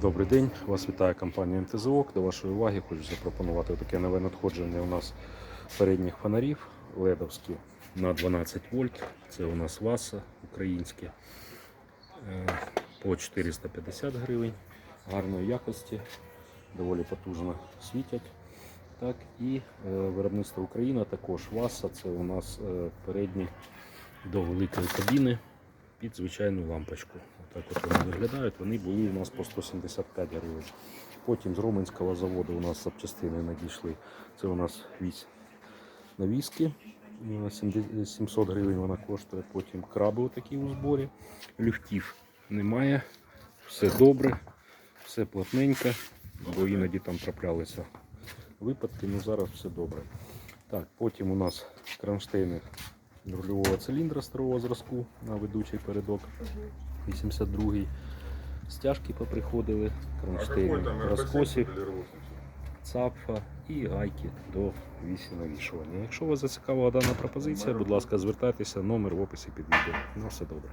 Добрий день, вас вітає компанія МТЗОК. До вашої уваги хочу запропонувати таке нове надходження у нас передніх фонарів ледовські на 12 вольт. Це у нас ВАСа українське е, по 450 гривень, гарної якості, доволі потужно світять. Так, і е, виробництво Україна також ВАСа. Це у нас е, передні до великої кабіни під звичайну лампочку. Отак от вони виглядають. Вони були у нас по 175 гривень. Потім з Роменського заводу у нас запчастини надійшли. Це у нас вісь навіски. е, 70 700 гривень вона коштує. Потім краби отакі у зборі. Люфтів немає. Все добре, все плотненько, бо іноді там траплялися випадки, ну зараз все добре. Так, потім у нас кронштейни рульового циліндра старого зразку на ведучий передок 82-й. Стяжки поприходили, кронштейн розкосів, РП-7 или РОС? цапфа і гайки до вісі навішування. Якщо вас зацікавила дана пропозиція, будь ласка, звертайтеся, номер в описі під відео. На все добре.